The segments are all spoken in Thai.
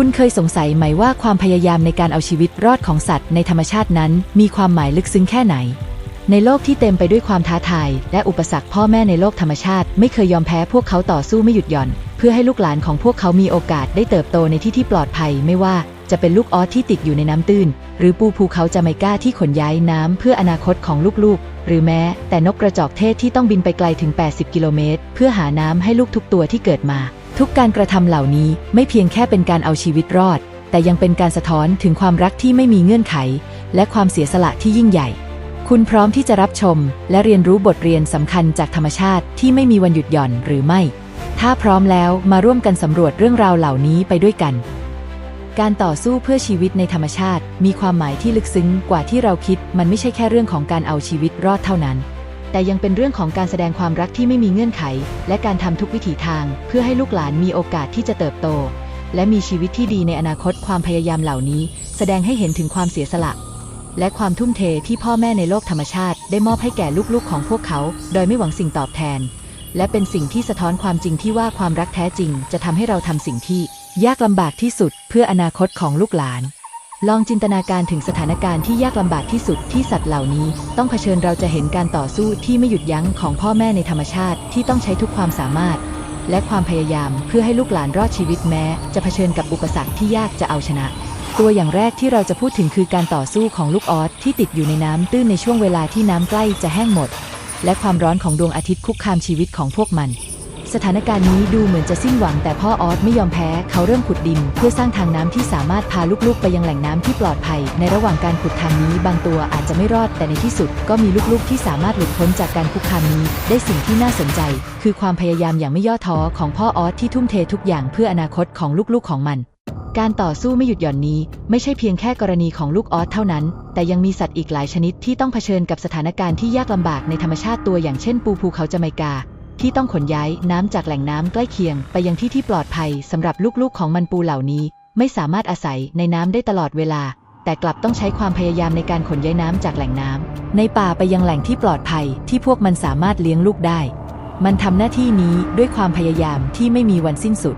คุณเคยสงสัยไหมว่าความพยายามในการเอาชีวิตรอดของสัตว์ในธรรมชาตินั้น มีความหมายลึกซึ้งแค่ไหน ในโลกที่เต็มไปด้วยความท้าทาย และอุปสรรคพ่อแม่ในโลกธรรมชาติ ไม่เคยยอมแพ้พวกเขาต่อสู้ไม่หยุดหย่อน เพื่อให้ลูกหลานของพวกเขามีโอกาสได้เติบโตในที่ที่ปลอดภัย ไม่ว่าจะเป็นลูกออสที่ติดอยู่ในน้ำตื้น หรือปูภูเขาจาไมก้าที่ขนย้ายน้ำเพื่ออนาคตของลูกๆ หรือแม้แต่นกกระจอกเทศที่ต้องบินไปไกลถึง 80 กิโลเมตรเพื่อหาน้ำให้ลูกทุกตัวที่เกิดมา ทุกการกระทำเหล่านี้ไม่เพียงแค่เป็นการเอาชีวิตรอด แต่ยังเป็นการสะท้อนถึงความรักที่ไม่มีเงื่อนไข และความเสียสละที่ยิ่งใหญ่ คุณพร้อมที่จะรับชม และเรียนรู้บทเรียนสำคัญจากธรรมชาติที่ไม่มีวันหยุดหย่อนหรือไม่ ถ้าพร้อมแล้วมาร่วมกันสำรวจเรื่องราวเหล่านี้ไปด้วยกัน การต่อสู้เพื่อชีวิตในธรรมชาติ มีความหมายที่ลึกซึ้งกว่าที่เราคิด มันไม่ใช่แค่เรื่องของการเอาชีวิตรอดเท่านั้น แต่ยังเป็นเรื่องของการแสดงความรักที่ไม่มีเงื่อนไข และการทำทุกวิถีทาง เพื่อให้ลูกหลานมีโอกาสที่จะเติบโต และมีชีวิตที่ดีในอนาคตความพยายามเหล่านี้ แสดงให้เห็นถึงความเสียสละ และความทุ่มเทที่พ่อแม่ในโลกธรรมชาติ ได้มอบให้แก่ลูกๆของพวกเขา โดยไม่หวังสิ่งตอบแทน และเป็นสิ่งที่สะท้อนความจริงที่ว่าความรักแท้จริง จะทำให้เราทำสิ่งที่ยากลำบากที่สุด เพื่ออนาคตของลูกหลาน ลองจินตนาการถึงสถานการณ์ที่ยากลำบากที่สุดที่สัตว์เหล่านี้ ต้องเผชิญเราจะเห็นการต่อสู้ที่ไม่หยุดยั้งของพ่อแม่ในธรรมชาติที่ต้องใช้ทุกความสามารถ และความพยายามเพื่อให้ลูกหลานรอดชีวิตแม้ จะเผชิญกับอุปสรรคที่ยากจะเอาชนะ ตัวอย่างแรกที่เราจะพูดถึงคือการต่อสู้ของลูกออสที่ติดอยู่ในน้ำตื้นในช่วงเวลาที่น้ำใกล้จะแห้งหมด และความร้อนของดวงอาทิตย์คุกคามชีวิตของพวกมัน สถานการณ์นี้ดูเหมือนจะสิ้นหวังแต่พ่อออสไม่ยอมแพ้เขาเริ่มขุดดิน เพื่อสร้างทางน้ำที่สามารถพาลูกๆ ไปยังแหล่งน้ำที่ปลอดภัย ในระหว่างการขุดทางนี้บางตัวอาจจะไม่รอดแต่ในที่สุด ก็มีลูกๆ ที่สามารถหลุดพ้นจากการคุกคามนี้ ได้สิ่งที่น่าสนใจ คือความพยายามอย่างไม่ย่อท้อของพ่อออสที่ทุ่มเททุกอย่างเพื่ออนาคตของลูกๆของมันการต่อสู้ไม่หยุดหย่อนนี้ ไม่ใช่เพียงแค่กรณีของลูกออสเท่านั้น แต่ยังมีสัตว์อีกหลายชนิดที่ต้องเผชิญกับสถานการณ์ที่ยากลำบากในธรรมชาติตัวอย่างเช่นปูภูเขาจาไมกา ที่ต้องขนย้ายน้ำจากแหล่งน้ำใกล้เคียง ไปยังที่ที่ปลอดภัยสำหรับลูกๆของมันปูเหล่านี้ ไม่สามารถอาศัยในน้ำได้ตลอดเวลา แต่กลับต้องใช้ความพยายามในการขนย้ายน้ำจากแหล่งน้ำในป่าไปยังแหล่งที่ปลอดภัยที่พวกมันสามารถเลี้ยงลูกได้ มันทำหน้าที่นี้ด้วยความพยายามที่ไม่มีวันสิ้นสุด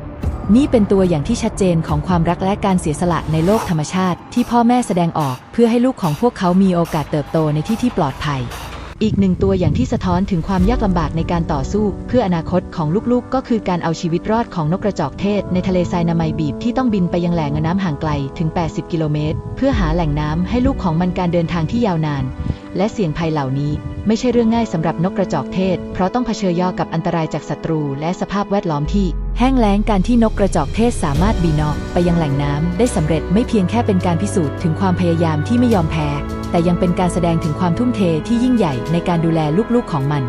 นี่เป็นตัวอย่างที่ชัดเจนของความรักและการเสียสละในโลกธรรมชาติ ที่พ่อแม่แสดงออก เพื่อให้ลูกของพวกเขามีโอกาสเติบโตในที่ที่ปลอดภัย อีกหนึ่งตัวอย่างที่สะท้อนถึงความยากลำบากในการต่อสู้ เพื่ออนาคตของลูกๆ ก็คือการเอาชีวิตรอดของนกกระจอกเทศ ในทะเลทรายนาไมบีบที่ต้องบินไปยังแหล่งน้ำห่างไกลถึง 80 กิโลเมตร เพื่อหาแหล่งน้ำให้ลูกของมันการเดินทางที่ยาวนาน และเสี่ยงภัยเหล่านี้ ไม่ใช่เรื่องง่ายสำหรับนกกระจอกเทศ เพราะต้องเผชิญย่อกับอันตรายจากศัตรู และสภาพแวดล้อมที่แห้งแล้งการที่นกกระจอกเทศสามารถบินออกไปยังแหล่งน้ำได้สำเร็จไม่เพียงแค่เป็นการพิสูจน์ถึงความพยายามที่ไม่ยอมแพ้ แต่ยังเป็นการแสดงถึงความทุ่มเทที่ยิ่งใหญ่ในการดูแลลูกๆของมัน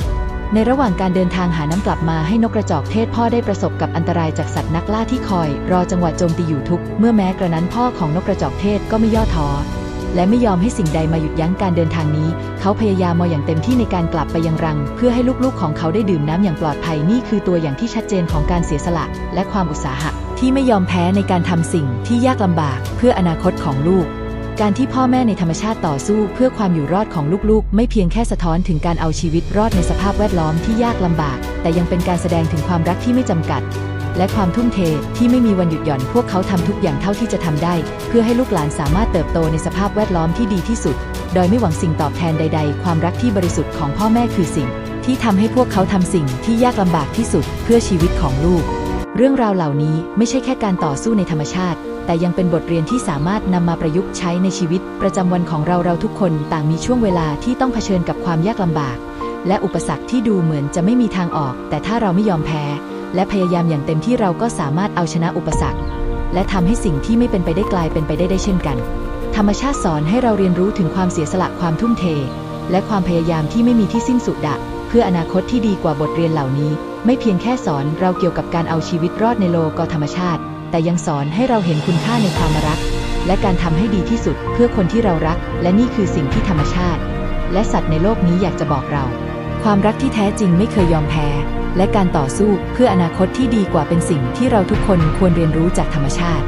ในระหว่างการเดินทางหาน้ำกลับมาให้นกกระจอกเทศพ่อได้ประสบกับอันตรายจากสัตว์นักล่าที่คอย รอจังหวะโจมตีอยู่ทุก เมื่อแม้กระนั้นพ่อของนกกระจอกเทศก็ไม่ย่อท้อและไม่ยอมให้สิ่งใดมาหยุดยั้งการเดินทางนี้ เขาพยายามมาอย่างเต็มที่ในการกลับไปยังรัง เพื่อให้ลูกๆของเขาได้ดื่มน้ำอย่างปลอดภัยนี่คือตัวอย่างที่ชัดเจนของการเสียสละ และความอุตสาหะ ที่ไม่ยอมแพ้ในการทำสิ่งที่ยากลำบาก เพื่ออนาคตของลูก การที่พ่อแม่ในธรรมชาติต่อสู้เพื่อความอยู่รอดของลูกๆ ไม่เพียงแค่สะท้อนถึงการเอาชีวิตรอดในสภาพแวดล้อมที่ยากลำบาก แต่ยังเป็นการแสดงถึงความรักที่ไม่จำกัด และความทุ่มเทที่ไม่มีวันหยุดหย่อนพวกเขาทำทุกอย่างเท่าที่จะทำได้ เพื่อให้ลูกหลานสามารถเติบโตในสภาพแวดล้อมที่ดีที่สุด โดยไม่หวังสิ่งตอบแทนใด ๆ ความรักที่บริสุทธิ์ของพ่อแม่คือสิ่ง ที่ทำให้พวกเขาทำสิ่งที่ยากลำบากที่สุด เพื่อชีวิตของลูก เรื่องราวเหล่านี้ไม่ใช่แค่การต่อสู้ในธรรมชาติ แต่ยังเป็นบทเรียนที่สามารถนำมาประยุกต์ใช้ในชีวิต ประจำวันของเราเราทุกคนต่างมีช่วงเวลาที่ต้องเผชิญกับความยากลำบาก และอุปสรรคที่ดูเหมือนจะไม่มีทางออก แต่ถ้าเราไม่ยอมแพ้ และพยายามอย่างเต็มที่เราก็สามารถเอาชนะอุปสรรค และทำให้สิ่งที่ไม่เป็นไปได้กลายเป็นไปได้ได้เช่นกัน ธรรมชาติสอนให้เราเรียนรู้ถึงความเสียสละความทุ่มเท และความพยายามที่ไม่มีที่สิ้นสุดดะเพื่ออนาคตที่ดีกว่าบทเรียนเหล่านี้ ไม่เพียงแค่สอนเราเกี่ยวกับการเอาชีวิตรอดในโลกธรรมชาติ แต่ยังสอนให้เราเห็นคุณค่าในความรัก และการทำให้ดีที่สุดเพื่อคนที่เรารัก และนี่คือสิ่งที่ธรรมชาติ และสัตว์ในโลกนี้อยากจะบอกเรา ความรักที่แท้จริงไม่เคยยอมแพ้ และการต่อสู้เพื่ออนาคตที่ดีกว่าเป็นสิ่งที่เราทุกคนควรเรียนรู้จากธรรมชาติ